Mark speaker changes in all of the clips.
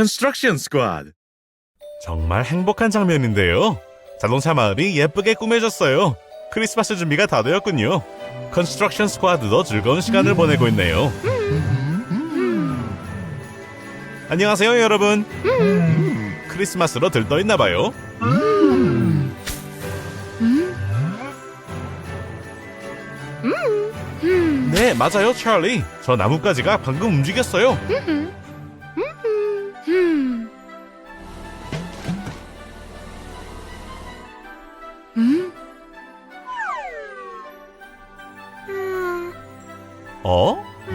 Speaker 1: Construction Squad.
Speaker 2: 정말 행복한 장면인데요. 자동차 마을이 예쁘게 꾸며졌어요. 크리스마스 준비가 다 되었군요. 컨스트럭션 스쿼드도 즐거운 시간을 보내고 있네요. 안녕하세요, 여러분. 크리스마스로 들떠 있나 봐요. 네, 맞아요, 찰리. 저 나뭇가지가 방금 움직였어요.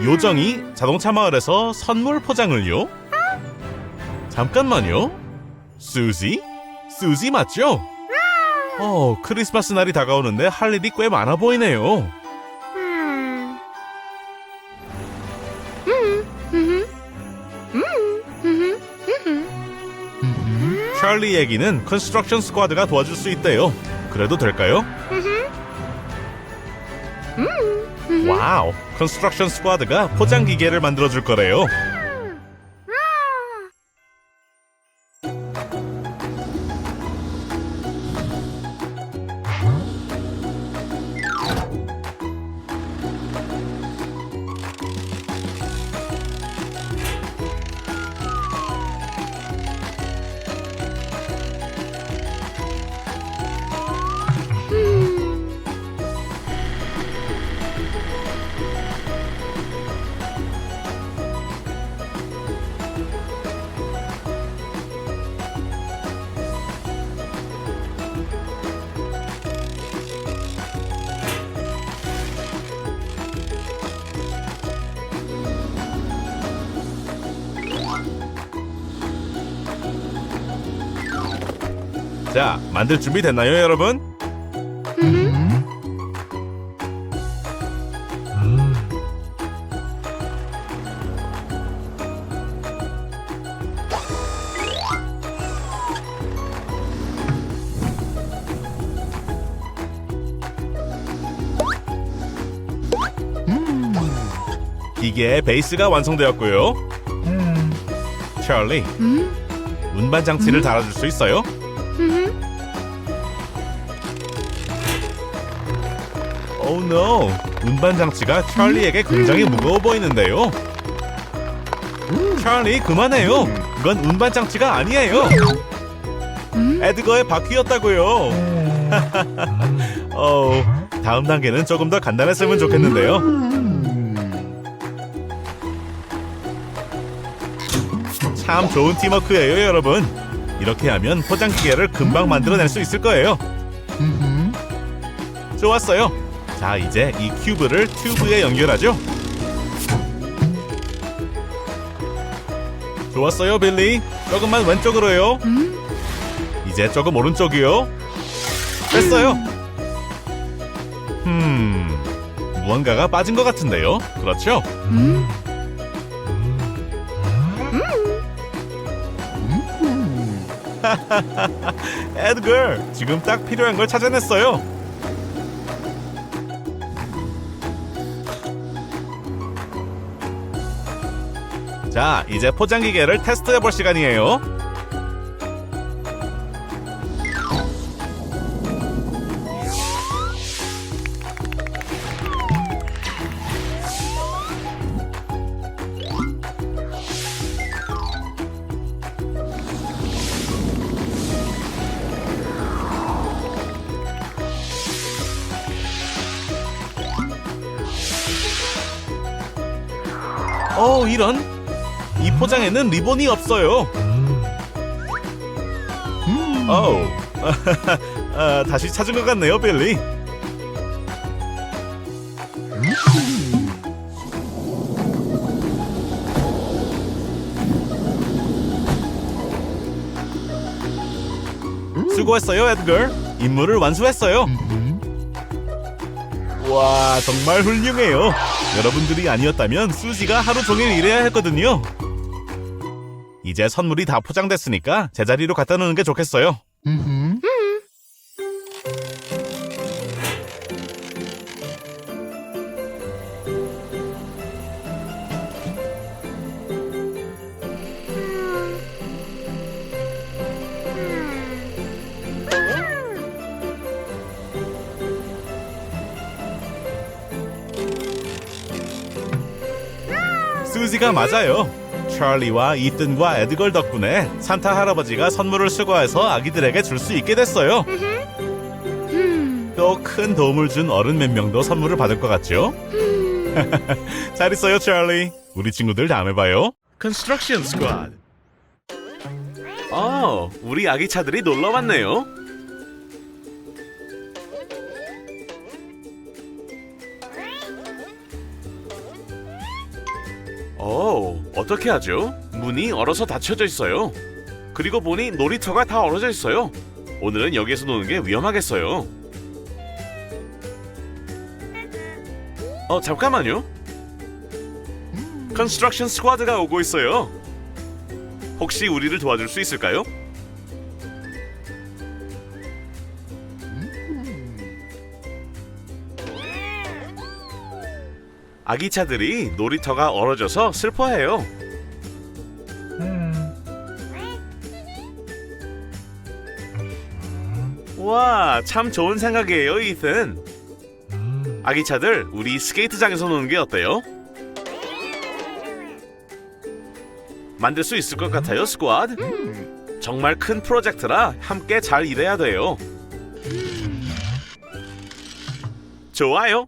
Speaker 2: 요정이 자동차 마을에서 선물 포장을요? 잠깐만요. 수지? 수지 맞죠? 어, 크리스마스 날이 다가오는데 할 일이 꽤 많아 보이네요. 찰리 얘기는 컨스트럭션 스쿼드가 도와줄 수 있대요. 그래도 될까요? 와우, 컨스트럭션 스쿼드가 포장 기계를 만들어 줄 거래요. 자, 만들 준비 됐나요, 여러분? 기계의 베이스가 완성되었고요. 찰리, 운반 장치를 달아줄 수 있어요? 오 노! 운반 장치가 찰리에게 굉장히 무거워 보이는데요. 찰리 그만해요. 그건 운반 장치가 아니에요. 에드거의 바퀴였다고요. 어, 다음 단계는 조금 더 간단했으면 좋겠는데요. 참 좋은 팀워크예요, 여러분. 이렇게 하면 포장 기계를 금방 만들어낼 수 있을 거예요. 좋았어요. 자, 이제 이 큐브를 튜브에 연결하죠. 좋았어요, 빌리. 조금만 왼쪽으로요. 이제 조금 오른쪽이요. 됐어요. 음, 무언가가 빠진 것 같은데요. 그렇죠? 에드걸, 지금 딱 필요한 걸 찾아냈어요. 자, 이제 포장 기계를 테스트해 볼 시간이에요. 이 포장에는 리본이 없어요. 어우. 아, 다시 찾은 것 같네요, 빌리. 수고했어요, 에드걸. 임무를 완수했어요. 와, 정말 훌륭해요. 여러분들이 아니었다면 수지가 하루 종일 일해야 했거든요. 이제 선물이 다 포장됐으니까 제자리로 갖다 놓는 게 좋겠어요. 음. 수지가 맞아요. 찰리와 이튼과 에드걸 덕분에 산타 할아버지가 선물을 수거해서 아기들에게 줄 수 있게 됐어요. 또 큰 도움을 준 어른 몇 명도 선물을 받을 것 같죠? 잘 있어요, 찰리. 우리 친구들 다음에 봐요. Construction Squad. 어, 우리 아기 차들이 놀러 왔네요. 오, 어떻게 하죠? 문이 얼어서 닫혀져 있어요. 그리고 보니 놀이터가 다 얼어져 있어요. 오늘은 여기에서 노는 게 위험하겠어요. 어, 잠깐만요. 컨스트럭션 스쿼드가 오고 있어요. 혹시 우리를 도와줄 수 있을까요? 아기 차들이 놀이터가 얼어져서 슬퍼해요. 와, 참 좋은 생각이에요, 이튼. 아기 차들, 우리 스케이트장에서 노는 게 어때요? 만들 수 있을 것 같아요, 스쿼드. 정말 큰 프로젝트라 함께 잘 일해야 돼요. 좋아요.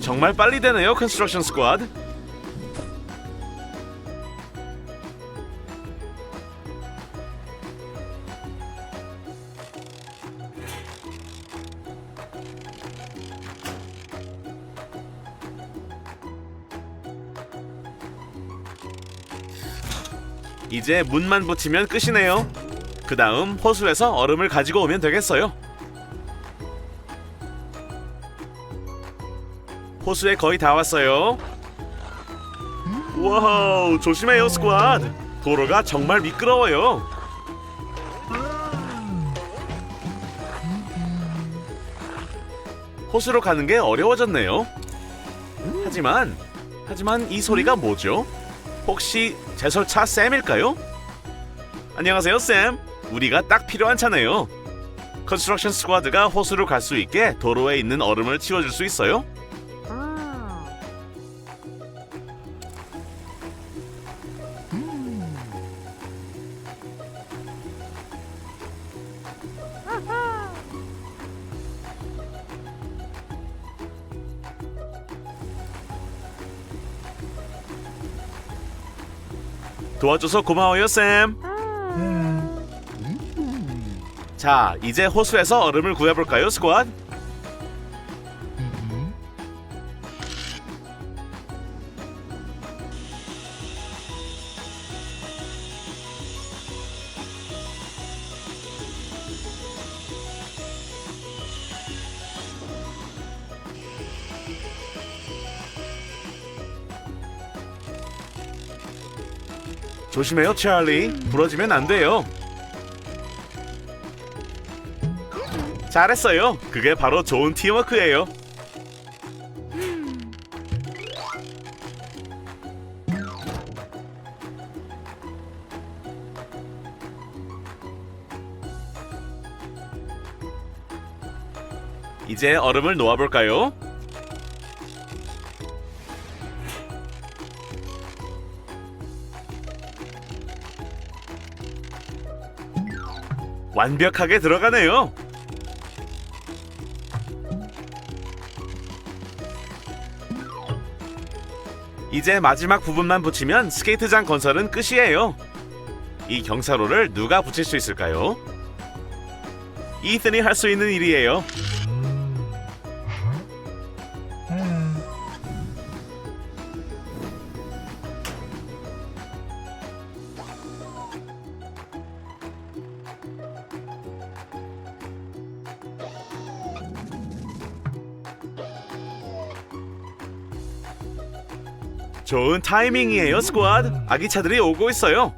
Speaker 2: 정말 빨리 되네요, 컨스트럭션 스쿼드. 이제 문만 붙이면 끝이네요. 그 다음 호수에서 얼음을 가지고 오면 되겠어요. 호수에 거의 다 왔어요. 와우, 조심해요, 스쿼드. 도로가 정말 미끄러워요. 호수로 가는 게 어려워졌네요. 하지만, 하지만 이 소리가 뭐죠? 혹시 제설차 쌤일까요? 안녕하세요, 쌤. 우리가 딱 필요한 차네요. 컨스트럭션 스쿼드가 호수로 갈 수 있게 도로에 있는 얼음을 치워줄 수 있어요? 도와줘서 고마워요, 쌤. 자, 이제 호수에서 얼음을 구해볼까요, 스쿼드? 조심해요, 찰리. 부러지면 안 돼요. 잘했어요. 그게 바로 좋은 팀워크예요. 이제 얼음을 놓아볼까요? 완벽하게 들어가네요. 이제 마지막 부분만 붙이면 스케이트장 건설은 끝이에요. 이 경사로를 누가 붙일 수 있을까요? 이튼이 할 수 있는 일이에요. 좋은 타이밍이에요, 스쿼드. 아기 차들이 오고 있어요.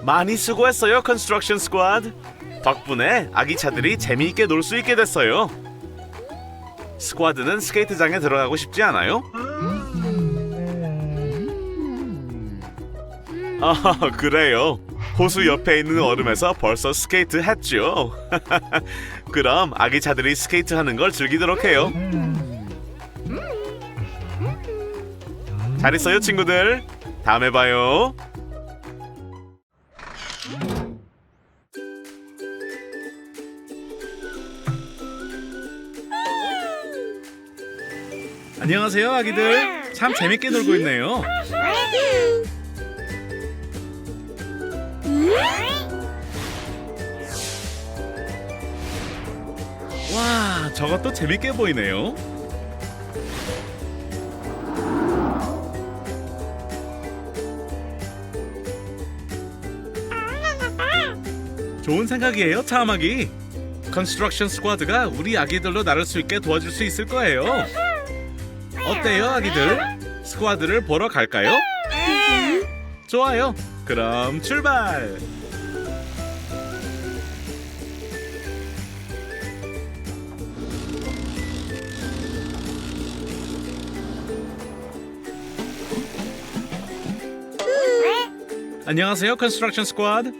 Speaker 2: 많이 수고했어요, 컨스트럭션 스쿼드. 덕분에 아기 차들이 재미있게 놀 수 있게 됐어요. 스쿼드는 스케이트장에 들어가고 싶지 않아요? 아, 그래요. 호수 옆에 있는 얼음에서 벌써 스케이트 했죠. 그럼 아기 차들이 스케이트 하는 걸 즐기도록 해요. 잘 있어요, 친구들. 다음에 봐요. 안녕하세요, 아기들. 참 재밌게 놀고 있네요. 와, 저것도 재밌게 보이네요. 좋은 생각이에요, 차음하기. 컨스트럭션 스쿼드가 우리 아기들로 나를 수 있게 도와줄 수 있을 거예요. 어때요, 아기들? 스쿼드를 보러 갈까요? 좋아요. 그럼 출발. 안녕하세요, 컨스트럭션 스쿼드.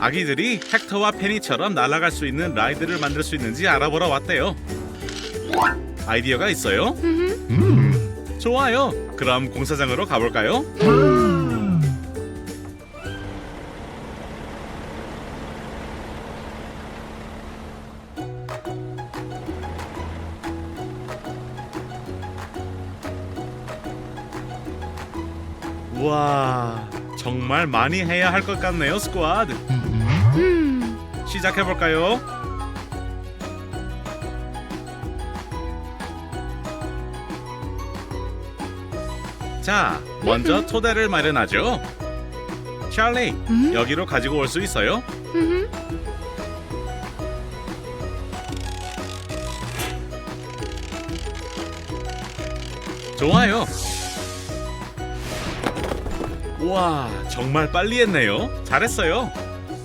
Speaker 2: 아기들이 헥터와 페니처럼 날아갈 수 있는 라이드를 만들 수 있는지 알아보러 왔대요. 아이디어가 있어요? 좋아요. 그럼 공사장으로 가볼까요? 와, 정말 많이 해야 할 것 같네요, 스쿼드. 시작해 볼까요? 자, 먼저 토대를 마련하죠. 찰리, 여기로 가지고 올 수 있어요? 좋아요. 와, 정말 빨리 했네요. 잘했어요.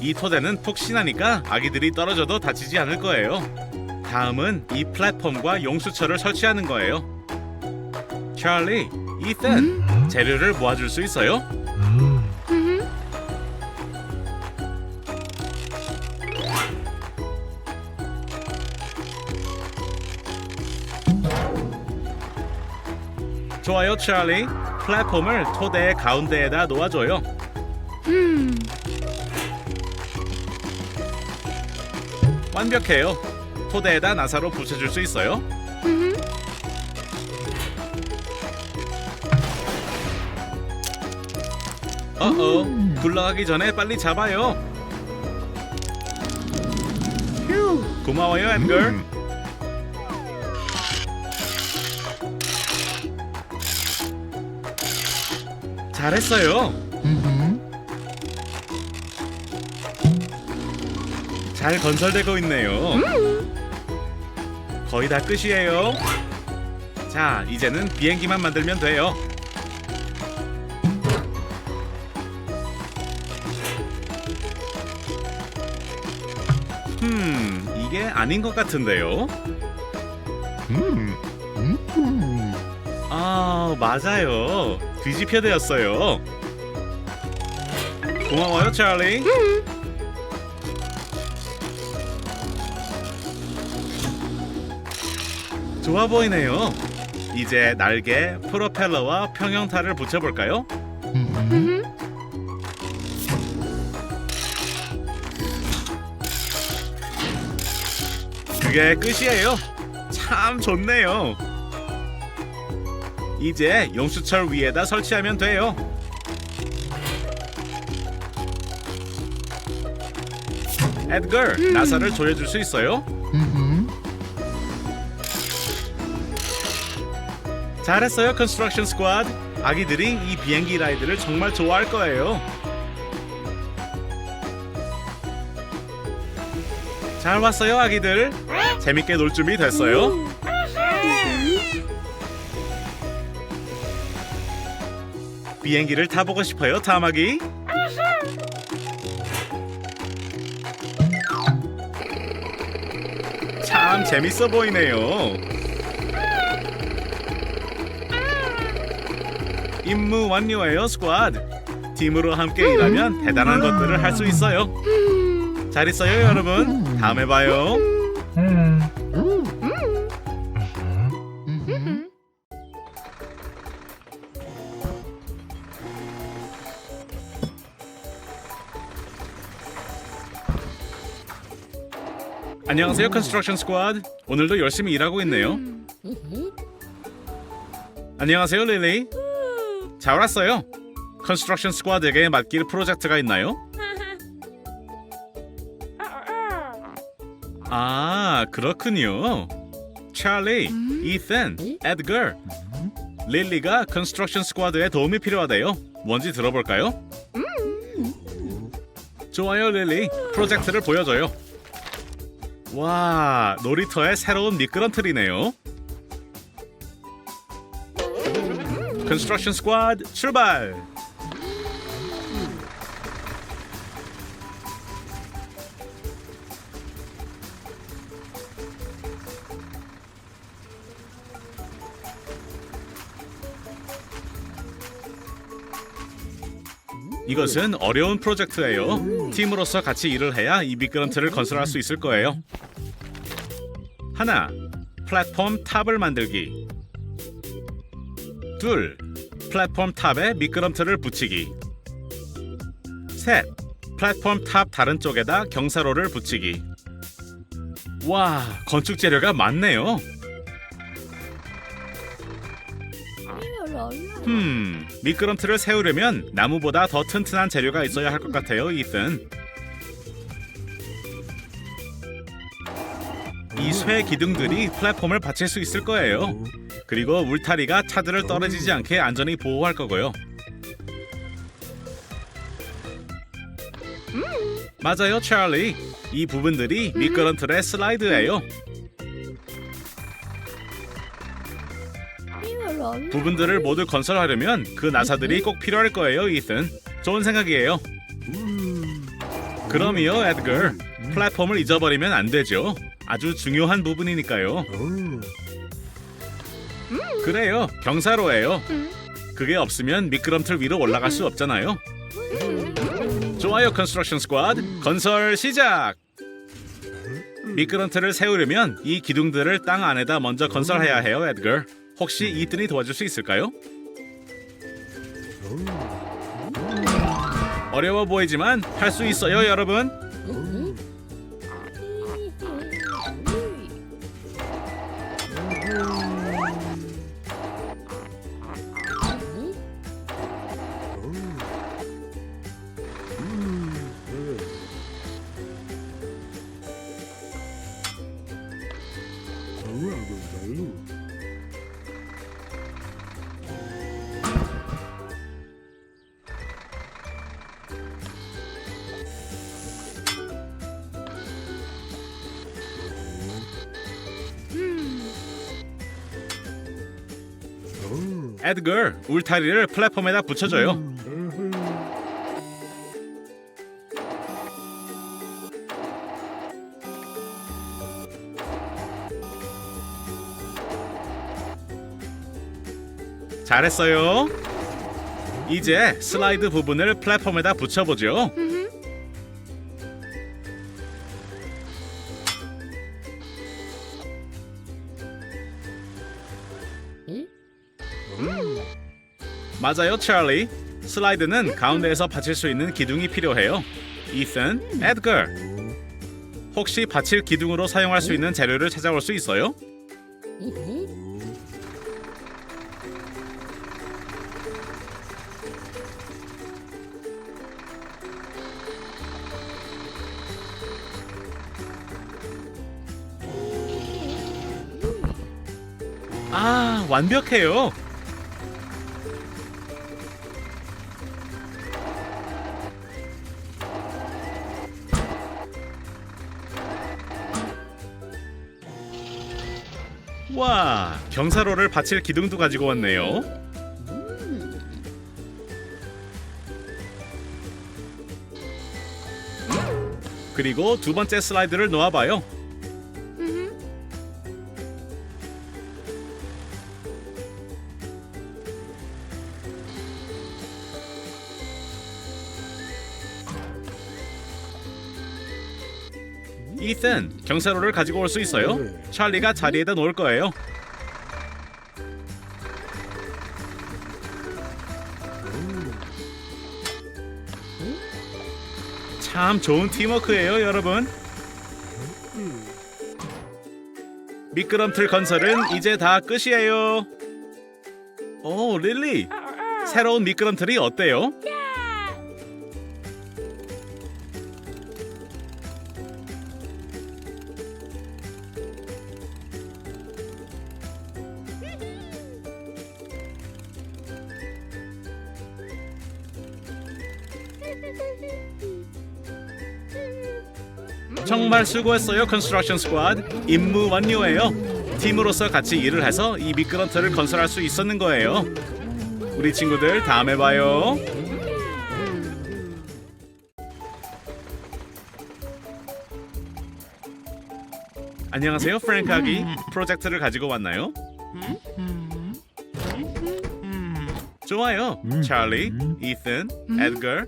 Speaker 2: 이 토대는 푹신하니까 아기들이 떨어져도 다치지 않을 거예요. 다음은 이 플랫폼과 용수철을 설치하는 거예요. 찰리, 이튼, 재료를 모아줄 수 있어요? 좋아요, 찰리. 플랫폼을 토대의 가운데에다 놓아줘요. 완벽해요. 토대에다 나사로 붙여줄 수 있어요. 어어, 굴러가기 전에 빨리 잡아요. 휴, 고마워요, 앤걸. 잘했어요. 잘 건설되고 있네요. 거의 다 끝이에요. 자, 이제는 비행기만 만들면 돼요. 음, 이게 아닌 것 같은데요. 아, 맞아요. 뒤집혀 되었어요. 고마워요, 찰리. 좋아 보이네요. 이제 날개, 프로펠러와 평형타를 붙여볼까요? 그게 끝이에요. 참 좋네요. 이제 용수철 위에다 설치하면 돼요. 에드걸, 나사를 조여줄 수 있어요? 잘했어요, 컨스트럭션 스쿼드. 아기들이 이 비행기 라이드를 정말 좋아할 거예요. 잘 왔어요, 아기들. 재밌게 놀 준비 됐어요? 비행기를 타보고 싶어요, 타마기? 참 재밌어 보이네요. 임무 완료예요, 스쿼드. 팀으로 함께 일하면 대단한 것들을 할 수 있어요. 잘 있어요, 여러분. 다음에 봐요. 안녕하세요, 컨스트럭션 스쿼드. 오늘도 열심히 일하고 있네요. 안녕하세요, 릴리. 잘 왔어요. 컨스트럭션 스쿼드에게 맡길 프로젝트가 있나요? 아, 그렇군요. 찰리, 이슨, 에드거, 릴리가 컨스트럭션 스쿼드에 도움이 필요하대요. 뭔지 들어볼까요? 좋아요, 릴리. 프로젝트를 보여줘요. 와, 놀이터의 새로운 미끄럼틀이네요. 컨스트럭션 스쿼드 출발! 이것은 어려운 프로젝트예요. 팀으로서 같이 일을 해야 이 미끄럼틀을 건설할 수 있을 거예요. 하나, 플랫폼 탑을 만들기. 둘, 플랫폼 탑에 미끄럼틀을 붙이기. 셋, 플랫폼 탑 다른 쪽에다 경사로를 붙이기. 와, 건축 재료가 많네요. 음, 미끄럼틀을 세우려면 나무보다 더 튼튼한 재료가 있어야 할 것 같아요, 이슨. 쇠 기둥들이 플랫폼을 받칠 수 있을 거예요. 그리고 울타리가 차들을 떨어지지 않게 안전히 보호할 거고요. 맞아요, 찰리. 이 부분들이 미끄럼틀의 슬라이드예요. 부분들을 모두 건설하려면 그 나사들이 꼭 필요할 거예요, 이슨. 좋은 생각이에요. 그럼요, 에드거. 플랫폼을 잊어버리면 안 되죠. 아주 중요한 부분이니까요. 그래요, 경사로예요. 그게 없으면 미끄럼틀 위로 올라갈 수 없잖아요. 좋아요, 컨스트럭션 스쿼드. 건설 시작. 미끄럼틀을 세우려면 이 기둥들을 땅 안에다 먼저 건설해야 해요, 에드거. 혹시 이든이 도와줄 수 있을까요? 어려워 보이지만 할 수 있어요, 여러분. 에드거, 울타리를 플랫폼에다 붙여줘요. 잘했어요. 이제 슬라이드 부분을 플랫폼에다 붙여보죠. 맞아요, 찰리. 슬라이드는 가운데에서 받칠 수 있는 기둥이 필요해요. 이슨, 에드거. 혹시 받칠 기둥으로 사용할 수 있는 재료를 찾아올 수 있어요? 아, 완벽해요. 경사로를 받칠 기둥도 가지고 왔네요. 그리고 두 번째 슬라이드를 놓아봐요. 이튼 경사로를 가지고 올 수 있어요. 찰리가 자리에다 놓을 거예요. 참 좋은 팀워크예요, 여러분. 미끄럼틀 건설은 이제 다 끝이에요. 오, 릴리. 새로운 미끄럼틀이 어때요? 정말 수고했어요, 컨스트럭션 스쿼드. 임무 완료예요. 팀으로서 같이 일을 해서 이 미끄럼틀을 건설할 수 있었는 거예요. 우리 친구들 다음에 봐요. 안녕하세요, 프랭크 아기. 프로젝트를 가지고 왔나요? 좋아요. 찰리, 이튼, 에드거,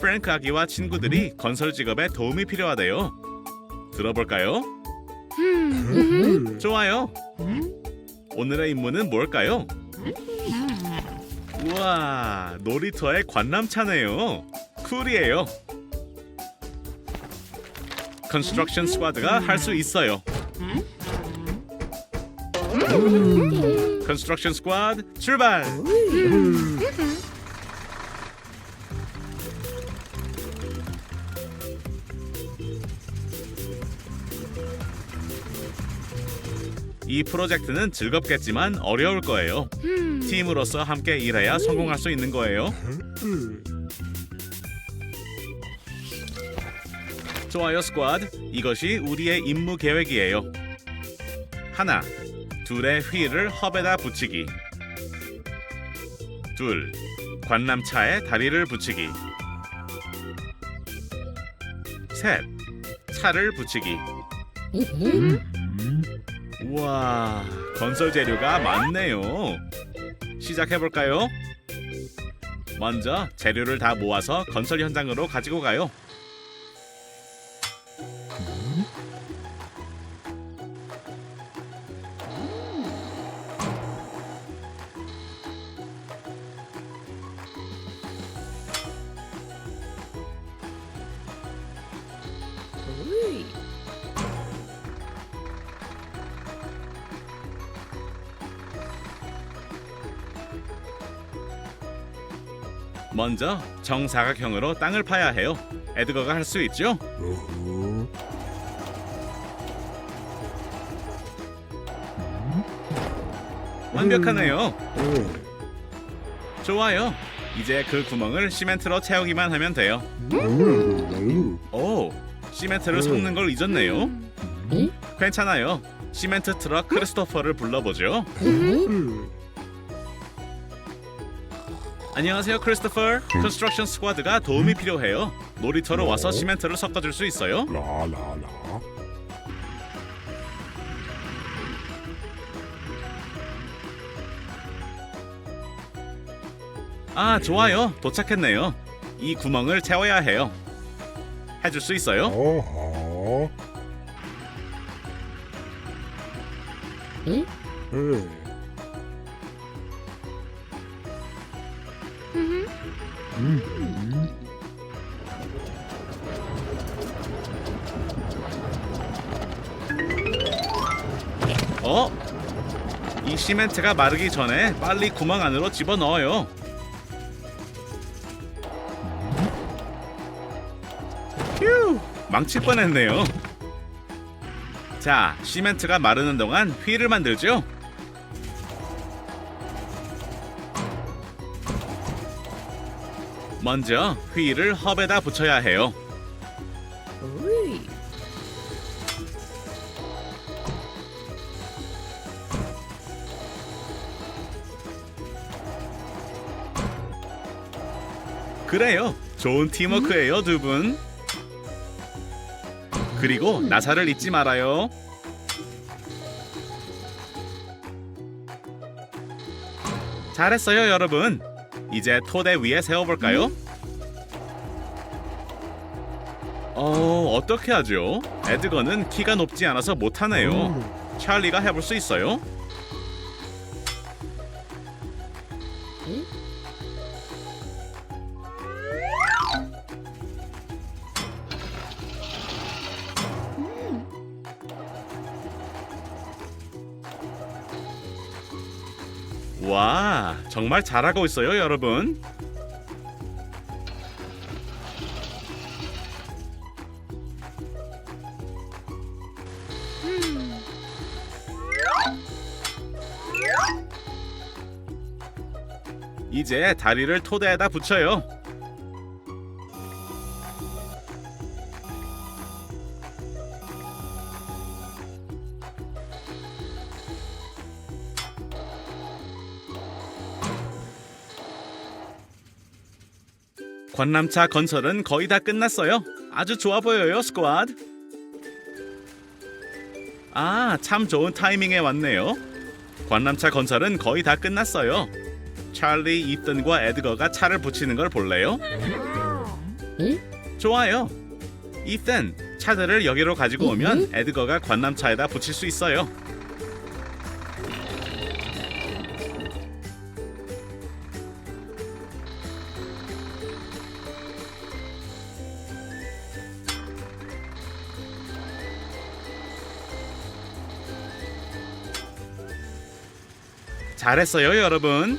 Speaker 2: 프랭크 아기와 친구들이 건설 직업에 도움이 필요하대요. 들어볼까요? 좋아요. 오늘의 임무는 뭘까요? 우와, 놀이터의 관람차네요. 쿨이에요. 컨스트럭션 스쿼드가 할 수 있어요. 컨스트럭션 스쿼드 출발! 이 프로젝트는 즐겁겠지만 어려울 거예요. 팀으로서 함께 일해야 성공할 수 있는 거예요. 좋아요 스쿼드. 이것이 우리의 임무 계획이에요. 하나, 둘의 휠을 헙에다 붙이기. 둘, 관람차에 다리를 붙이기. 셋, 차를 붙이기. 우와, 건설 재료가 많네요. 시작해 볼까요? 먼저 재료를 다 모아서 건설 현장으로 가지고 가요. 먼저 정사각형으로 땅을 파야 해요. 에드거가 할 수 있죠? 완벽하네요. 좋아요. 이제 그 구멍을 시멘트로 채우기만 하면 돼요. 오, 시멘트를 섞는 걸 잊었네요. 괜찮아요. 시멘트 트럭 크리스토퍼를 불러보죠. 안녕하세요, 크리스토퍼. 컨스트럭션 스쿼드가 도움이 필요해요. 놀이터로 와서 시멘트를 섞어줄 수 있어요?
Speaker 1: 라라라
Speaker 2: 아, 좋아요. 도착했네요. 이 구멍을 채워야 해요. 해줄 수 있어요?
Speaker 1: 어허
Speaker 3: 응?
Speaker 1: 에 음.
Speaker 2: 어? 이 시멘트가 마르기 전에 빨리 구멍 안으로 집어 넣어요. 휴, 망칠 뻔했네요. 자, 시멘트가 마르는 동안 휠을 만들죠. 먼저 휘를 컵에다 붙여야 해요. 그래요. 좋은 팀워크예요, 두 분. 그리고 음. 나사를 잊지 말아요. 잘했어요, 여러분. 이제 토대 위에 세워볼까요? 어, 어떻게 하죠? 에드거는 키가 높지 않아서 못하네요. 찰리가 해볼 수 있어요? 정말 잘하고 있어요, 여러분. 이제 다리를 토대에다 붙여요. 관람차 건설은 거의 다 끝났어요. 아주 좋아 보여요, 스쿼드. 아, 참 좋은 타이밍에 왔네요. 관람차 건설은 거의 다 끝났어요. 찰리, 이든과 에드거가 차를 붙이는 걸 볼래요?
Speaker 3: 응?
Speaker 2: 좋아요. 이든, 차들을 여기로 가지고 오면 에드거가 관람차에다 붙일 수 있어요. 잘했어요, 여러분.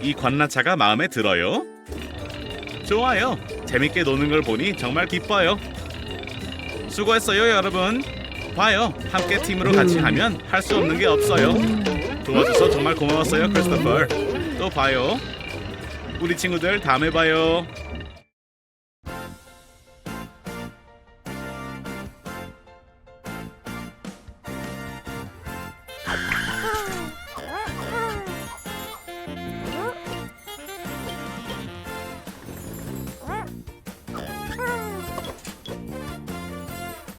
Speaker 2: 이 관람차가 마음에 들어요? 좋아요. 재밌게 노는 걸 보니 정말 기뻐요. 수고했어요, 여러분. 봐요. 함께 팀으로 같이 하면 할 수 없는 게 없어요. 도와줘서 정말 고마웠어요, 크리스토퍼. 또 봐요. 우리 친구들 다음에 봐요.